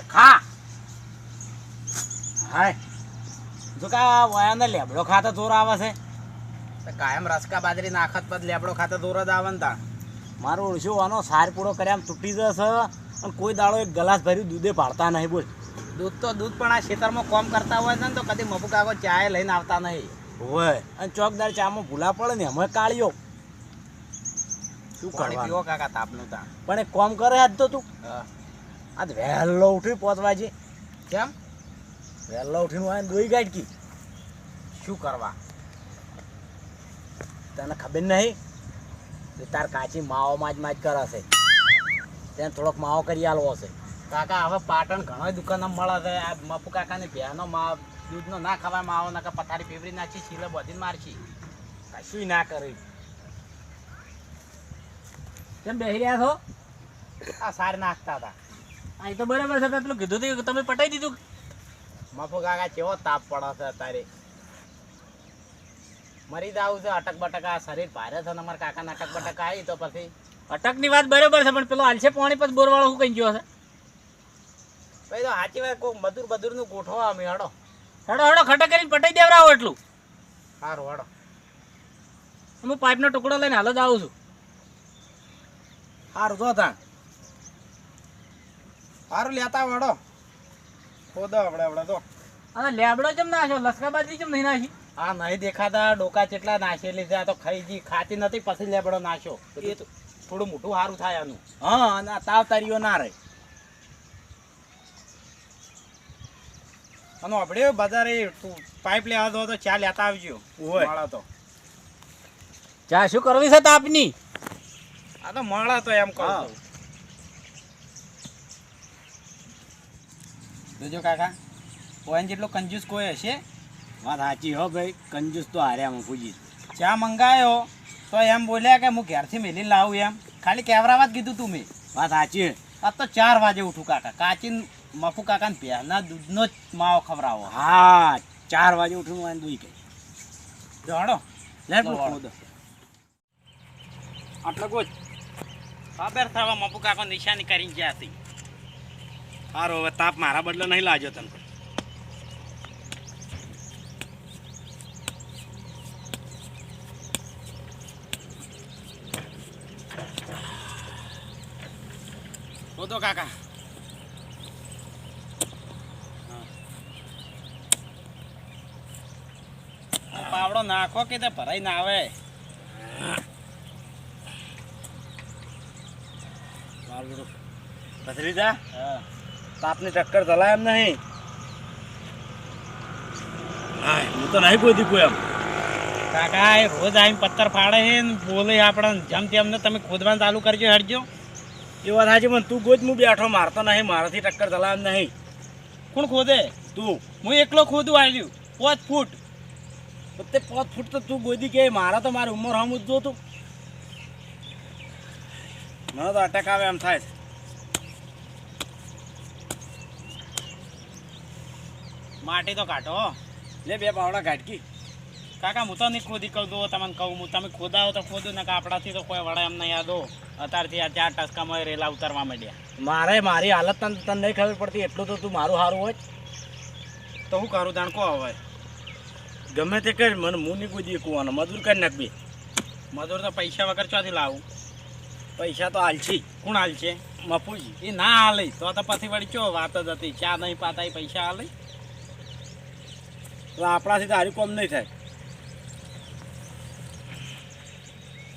એ ખા. હાય. જો કા વયાને લેબડો ખાતો જોર આવે છે. તો કાયમ રસકા બાજરી નાખત પદ લેબડો ખાતે દોર જ આવે ને તાણ મારો ઓળશું આનો સાર પૂરો કર્યા આમ તૂટી જશે અને કોઈ દાડો એક ગ્લાસ ભર્યું દૂધે પાડતા નહીં બોલ. દૂધ તો દૂધ પણ આ ખેતરમાં કોમ કરતા હોય છે ને તો કદી મફુ કાકો ચાય લઈને આવતા નહીં. હોય અને ચોકદાર ચામાં ભૂલા પડે ને એમાં કાળીઓ. શું કરવાનું? પીવો કાકા તાપનું તાણ પણ એ કોમ કરે આજ તો તું. હા. આજ વહેલો ઉઠી પાંચ છે કેમ? વહેલો ઉઠીને વાય દોઈ ગાડકી. શું કરવા? તને ખબર નહીં? કે તાર કાચી માવો માજ માજ કરે છે. તેને થોડોક માવો કરી આલવો છે. કાકા, હવે પાટણ ઘણો દુકાનો મળે છે. આ મપુ કાકાની ભેનો મા, દૂધનો ના ખાવા માવો ના પથારી ફેવરી નાખી છીલે બધી મારશી. કશું ના કરી. કેમ બેસી રહ્યા છો? આ સાર નાખતા હતા. આ તો બરાબર છે પેલું કીધું હતું કે તમે પટાઈ દીધું. મફુ કાકા કેવો તાપ પડે છે અત્યારે. મરી જાવું છે અટક બટક આ શરીર ભારે છે ને અમારા કાકા અટક બટક આવી તો પછી. અટકની વાત બરાબર છે પણ પેલો આલશે પાણી પછી બોરવાળો શું કઈ ગયો છે પછી તો સાચી વાત કોઈ મધુર બધુરનું ગોઠવો અમે હડો. હડો હડો ખટક કરીને પટાઈ દેવરાવો એટલું. સારું હડો. હું પાઇપનો ટુકડો લઈને હાલ જ આવું છું. સારું જો તાણ સારું લેતા વડો ખોદો આપણે આપણે તો. અને લેબડો કેમ નાખ્યો લસકા બાજરી કેમ નહીં નાખી? આ નહીં દેખાતા ડોકા કેટલા નાખેલી છે આ તો ખાઈ જી. ખાતી નથી પછી લેબડો નાખ્યો એ તો થોડું મોટું સારું થાય આનું. હા અને તાવ તારીઓ ના રહે. અને આપણે બજારે પાઇપ લેવા દો તો ચા લેતા આવજો. હોય. મળે તો. ચા શું કરવી છે તાપની? આ તો મળે તો એમ કહું હા. છું. જોજો કાકા કોઈને જેટલો કંજૂસ કોઈ હશે? વાત સાચી હો ભાઈ કંજૂસ તો હાર્યા ફૂજી ચા મંગાયો તો એમ બોલ્યા કે હું ઘેરથી મેલી લાવું એમ. ખાલી કેવરાવા જ કીધું તું મેં? વાત સાચી આ તો ચાર વાગે ઉઠું કાકા. કાચીન મફુ કાકાને પહેલા દૂધનો જ માવો ખવડાવો. હા ચાર વાગે ઉઠું વાય દૂધ ગઈ જણો લે આટલો ગોજ. ખબર થવા મફુ કાકો નિશાની કરીને ગયા છે સારો હવે તાપ મારા બદલે નહીં લાગ્યો તને. તો કાકા. પાવડો નાખો કે તે ભરાઈ ના આવે? ભત્રીજા હા. તાપની ટક્કર ચલાય એમ નહીં. હું તો નહીં કોઈ દીકું એમ. કાકા એ રોજ આવીને પથ્થર ફાડે છે ને બોલે આપણે જેમ તેમને તમે ખોદવાનું ચાલુ કરજો હટજો એ વાત સાચી પણ તું ગોજ હું બેઠો મારતો નહીં મારાથી ટક્કર ચલાવ નહીં. કોણ ખોદે? તું. હું એકલો ખોદું આવ્યું પાંચ ફૂટ. તો તે પાંચ ફૂટ તો તું ગોદી કે મારા તો મારી ઉંમર હમ જ જોતું મને તો અટકાવે આવે એમ થાય. છે. માટી તો કાઢો લે બે પાવડા ગાટકી કાકા હું તો નહીં ખોદી કહું દો તમને કહું હું તમે ખોદાવો તો ખોદું ને કે આપણાથી તો કોઈ વડા એમ નહીં યાદો અત્યારથી આ ચાર ટસકામાં રેલા ઉતારવા માંડ્યા. મારે મારી હાલત તને તને નહીં ખબર પડતી એટલું તો તું મારું સારું હોય. તો હું કરું જાણ કહો હવે? ગમે તે કર મને હું નહીં કોઈ કૂવાનો મજૂર કરી નાખવી બે મજૂર તો પૈસા વગર ચોથી લાવું? પૈસા તો હાલછી કોણ હાલ છે? મફુજી. એ ના હાલે. તો તો પછી વળી ચો વાત જ હતી. ચા નહીં પાતા પૈસા હાલે? તો આપણાથી તો હારી કોમ નહીં થાય.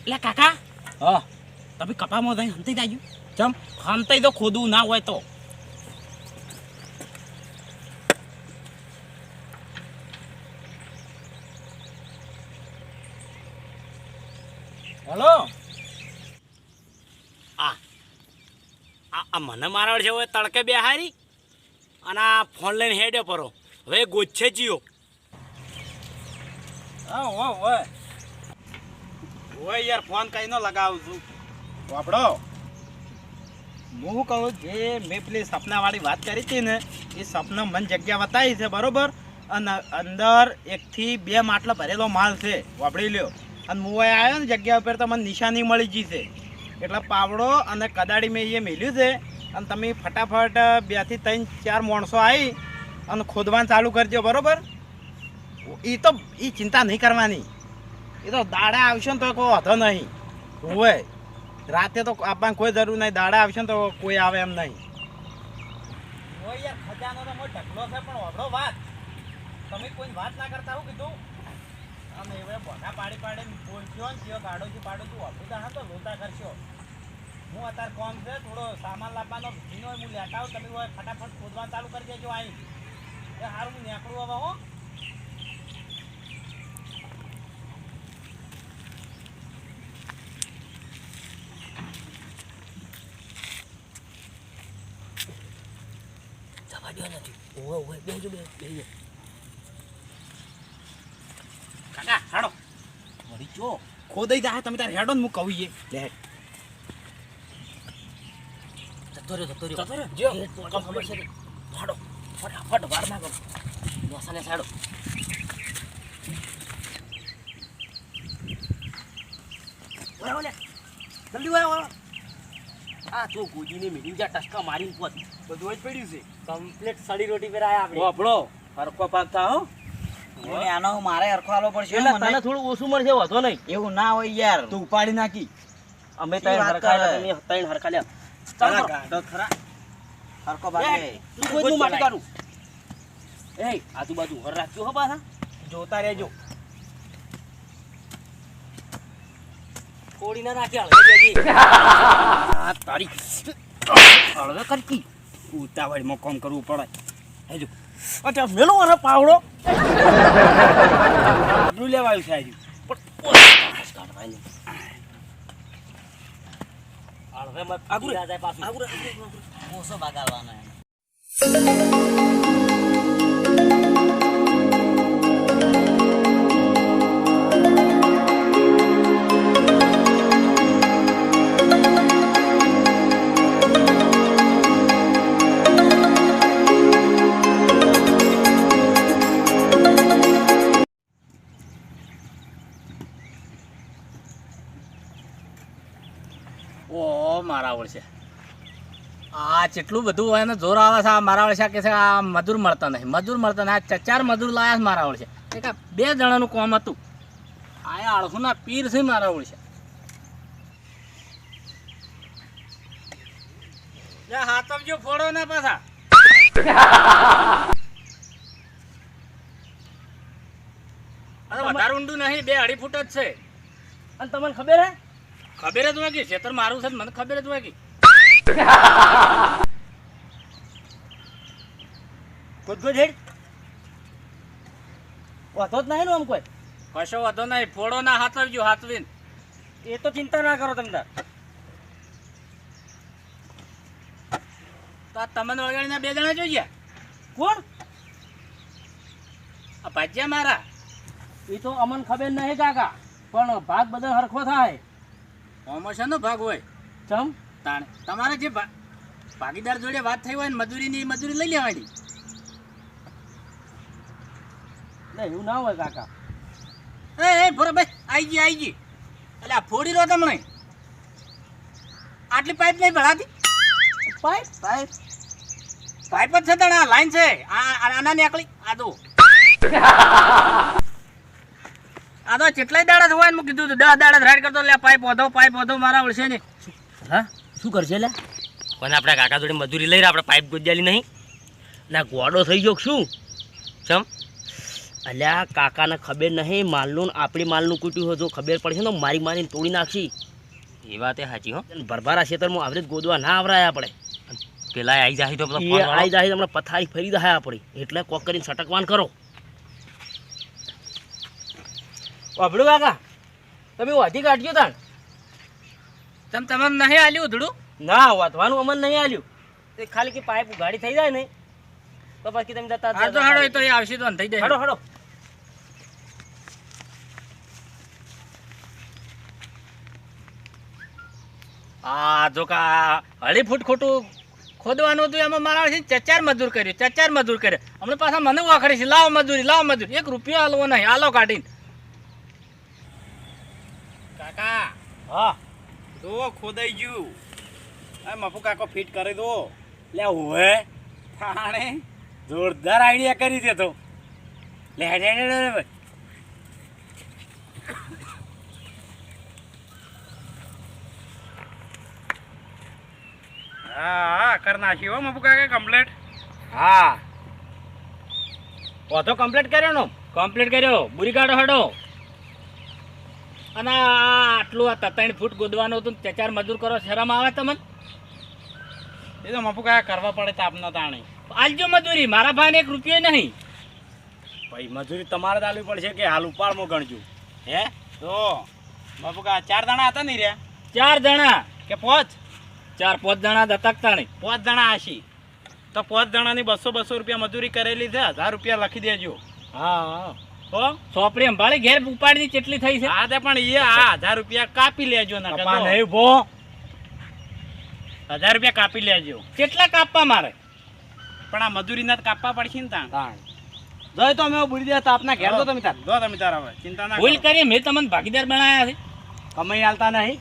એટલે કાકા. હા. તમે કપામાં જઈને હંતી જાજો. ચમ? હંતાઈ તો ખોદવું ના હોય તો. હલો? આ આ આ મને મારવાડ છે હવે તડકે બે હારી અને આ ફોન લઈને હેડે પરો. હવે ગોચ્છે જીઓ. હા હો હોય હોય યાર, ફોન કઈ ન લગાવું છું. વાપડો હું કહું જે મેં પેલી સપનાવાળી વાત કરી હતી ને, એ સપના મન જગ્યા બતાવી છે, બરોબર? અને અંદર એકથી બે માટલા ભરેલો માલ છે, વાપરી લ્યો. અને હું આવ્યો ને, જગ્યા ઉપર તો મને નિશાની મળી છે. એટલે પાવડો અને કદાડી મેં એ મેલ્યું છે. અને તમે ફટાફટ બેથી ત્રણ ચાર માણસો આવી અને ખોદવાનું ચાલુ કરજો, બરોબર? એ તો એ ચિંતા નહીં કરવાની. એ તો દાડા આવશે ને તો કોઈ વાંધો નહીં. હોય. રાતે તો આપવાની કોઈ જરૂર નહીં. દાડા આવશે ને તો કોઈ આવે એમ નહીં. ખજાનો તો ઢગલો છે, પણ વાપરો વાત. તમે કોઈ વાત ના કરતા હું કીધું? આમ હવે બોના પાડી પાડીને બોલશો ને કયો ગાડો છું પાડો છું વાપરું તો તો લોતા કરશો. હું અત્યારે કોમ છે, થોડો સામાન લાવવાનો, ભીનો હું લેતા આવું. તમે ફટાફટ ખોદવાનું ચાલુ કરી દેજો અહીં એ સારું હું નીકળું હવે, હો જવા દો ઓવે ઓવે બેજો બે બેજો કાકા હાડો. વળી જો ખોદાઈ જાય તમે તાર હેડો ને હું કહું એ લે. જતો રહ્યો જતો રહ્યો. જતો રહ્યો? જો તો ખબર છે ફાડો ફટાફટ વાર ના કરો મસાને સાડો. ઓલે ઓલે. જલ્દી ઓલે આ તો ગોજીને મીટિંગ જા ટસકા મારીને પોત. બધું જ પડ્યું છે. કમ્પ્લીટ સડી રોટી પર આયા આપણે આપણો હરખો પાક થા હો. મને આનો મારે હરખો આલો પડશે એટલે તને થોડું ઓછું મળશે વધો નહીં. એવું ના હોય યાર. તું ઉપાડી નાખી. અમે શું હરખા? તમે ત્રણ હરખા લે ચાલ ચાલો ખરા. હરખો ભાગે તું કોઈનું માટી કાઢું. એ આજુબાજુ ઘર રાખજો હો પાછા. જોતા રહેજો. થોડી ના નાખી હળવે તારી હળવે કરકી ઉતાવળમાં કામ કરવું પડે. હેજો. અચ્છા મેલો અરે પાવડો. આટલું લેવાયું છે આજુ. હળવે આગળ આગળ પાછું. ઓછો ભાગાવાનો એમ. ઓ છે. આ જેટલું બધું હોય ને જોર આવે છે, આ મારાવળ છે કે છે, આ મજૂર મળતા નથી મજૂર મળતા નથી આ ચાર મજૂર લાયા છે મારા વર્ષે એક બે જણાનું કોમ હતું. આ આળસુના પીર છે મારાવળ છે. હાથમજો ફોડો ને પાછા. વધારે ઊંડું નહીં, બે અઢી ફૂટ જ છે. અને તમને ખબર હે? ખબર જ હોય કે ખેતર મારું છે મને ખબર જ હોય કે. ગોદગોદ હેડ. જ નહીં ને આમ કોઈ. કશો વાંધો નહીં ફોડો ના હાથવજો હાથવીને. એ તો ચિંતા ના કરો તમે તો તમને વળગાડીને બે જણા જોઈએ કોણ? આ ભાજ્યા મારા. એ તો અમને ખબર નહીં કાકા પણ ભાગ બધા હરખો થાય. ઓમાં શેનો ભાગ હોય. ચમ? તાણે. તમારે જે ભાગીદાર જોડે વાત થઈ હોય ને મજૂરીની મજૂરી લઈ લેવાની. એટલે એવું ના હોય કાકા. એ એ ભરો ભાઈ આઈ ગઈ આઈ ગઈ. એટલે આ ફોડી રહ્યો તમને. આટલી પાઇપ નહીં ભરાતી? પાઇપ? પાઇપ. પાઇપ જ છે તાણે આ લાઈન છે. આ આના નીકળી. આ દો આ તો કેટલાય દાડા હોય મેં કીધું દસ દાડા રાઈડ કરતો લે પાઇપ વધો પાઇપ વધો મારા ઓળશે ને. હા? શું કરશે લે? કોને આપણા કાકા જોડે મજૂરી લઈ રહ્યા આપણે પાઇપ ગોજાલી નહીં? ના ગોડો થઈ ગયો શું? ચમ? અલ્યા કાકાને ખબર નહીં માલનું આપણી માલનું કૂટ્યું હોય જો ખબર પડશે ને તો મારી મારીને તોડી નાખશી એ વાત એ સાચી હો. ભરભારા ખેતરમાં આવરે ગોદવા ના આવરાય આપણે. પેલા આવી જાય તો આવી જાય હમણાં પથારી ફરી જાય આપણી. એટલે કોક કરીને સટકવાન કરો. વાપડું કાકા. તમે વાધી કાઢજો તાણ. તમ તમામ નહીં આલ્યું ઉધડું? ના વાંધવાનું અમન નહીં આલ્યું. તે ખાલી કે પાઇપ ગાડી થઈ જાય ને. તો પછી તમે જતા હાડો તો હાડો તો એ આવશે તો થઈ જાય. હાડો હાડો. આ જો કા અઢી ફૂટ ખોટું ખોદવાનું હતું એમાં મારા ચચાર મજૂર કર્યું ચચાર મજૂર કર્યો. હમણાં પાછા મને વાખડે છે લાવો મજૂરી લાવો મજૂરી. એક રૂપિયા હાલવો નહીં હાલો કાઢીને. કાકા. હા. તો ખોદાઈ ગયું. આ મફુ કાકો ફિટ કરી દો. લે ઓવે થાણે. જોરદાર આઈડિયા કરી દે તો. લે હેડ. હા કર હો મફુ કાકા કમ્પ્લેટ હા. તો કમ્પ્લીટ કર્યો નો? કમ્પ્લીટ કર્યો. બુરી કાઢો હડો. અને આ આટલું આ ત્રણ ફૂટ ગોદવાનું હતું ને ચાર મજૂર કરો શરમ આવે તમને? એ તો મફુ કયા કરવા પડે તાપનો તાણે. આલજો મજૂરી મારા ભાઈને એક રૂપિયો નહીં. ભાઈ મજૂરી તમારે જ આલવી પડશે કે હાલ ઉપાડમાં ગણજો. હે? તો બાપુ કા ચાર જણા હતા નહીં રે ચાર જણા. કે પાંચ? ચાર પાંચ જણા દતકતા નહીં પાંચ જણા આશી. તો પાંચ જણાની બસો બસો રૂપિયા મજૂરી કરેલી છે હજાર રૂપિયા લખી દેજો. હા હો. સોપડી સંભાળી ઘેર ઉપાડી કેટલી થઈ છે. હા તે પણ એ આ હજાર રૂપિયા કાપી લેજો ના નહીં ભો હજાર રૂપિયા કાપી લેજો. કેટલા કાપવા મારે? પણ આ મજૂરી ના કાપવા પડશે ને તાણ. જોઈ તો અમે બુરી દે આપના ઘેર તો તમે તાર. તમે તાર હવે. ચિંતા ના ભૂલ કરીએ કરી મેં તમને ભાગીદાર બનાવ્યા છે. કમાઈ આલતા નહીં.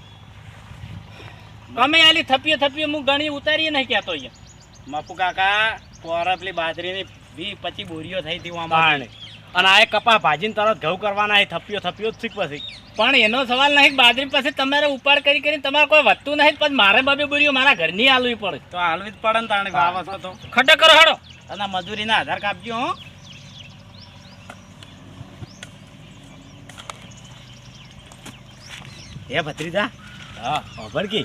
કમાઈ આલી થપીએ થપીએ હું ગણી ઉતારીએ નહીં કહેતો અહીંયા. મફુ કાકા પોરા પેલી બાજરીની વી પચી બોરીઓ થઈ હતી આમાં. અને આ કપા ભાજીને તરત ઘઉં કરવાના એ થપ્યો થપ્યો જ શીખ પછી પણ એનો સવાલ નહીં બાજરી પાસે તમારે ઉપાડ કરી કરીને તમારે કોઈ વધતું નહીં પણ મારે બબે બોરીઓ મારા ઘરની આલવી પડે. તો હાલવી જ પડે ને તાણે વાવસ તો. ખટો કરો હડો. અને મજૂરીના આધાર કાપજો હો. એ ભત્રીજા હા. ખબર કે?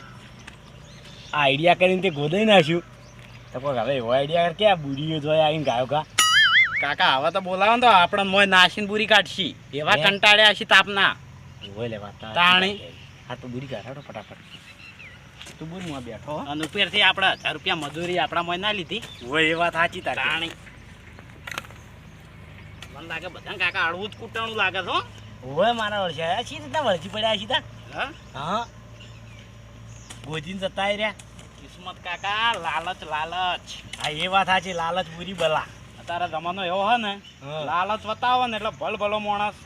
આ આઈડિયા કરીને તે ગોદાઈ નાખ્યું. તો કોઈ હવે એવો આઈડિયા કે આ બુરીઓ જોયા આવીને ગાયો કા કાકા હવે તો બોલાવો તો આપણે મોય નાસીને બુરી કાઢશી. એવા? કંટાળ્યા હશી તાપના. ઓય લે વાત તાણી. હા તો બુરી કાઢાડો ફટાફટ. તું બુરીમાં બેઠો હો. અને ઉપરથી આપણે હજાર રૂપિયા મજૂરી આપણા મોય ના લીધી. ઓય એ વાત સાચી તાણી. મને લાગે બધા કાકા અડવું જ કૂટણું લાગે છો ઓય મારા વર્ષે આ શી રીતના વળગી પડ્યા છી તા? હા? ગોજીન જતા રહ્યા. કિસ્મત કાકા લાલચ લાલચ. હા એ વાત સાચી લાલચ બુરી બલા. અત્યારે જમાનો એવો હે ને. લાલચ બતાવો ને એટલે ભલ ભલો માણસ.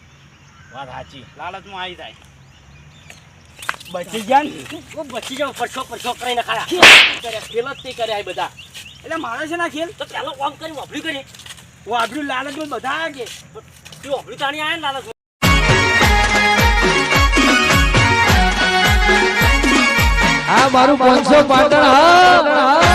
વાત સાચી. લાલચમાં આવી જાય. બચી ગયા ને? હું બચી જાઉં પરસો પરસો કરીને ખાયા ખેલ જ તે કર્યા બધા. એટલે મારે છે ના ખેલ? તો પેલો કોમ કરી વાપરી કરી. હું લાલચ બધા કે તું વાપરી તાણી આવે ને લાલચ આ મારું પાંચસો પાટણ હા.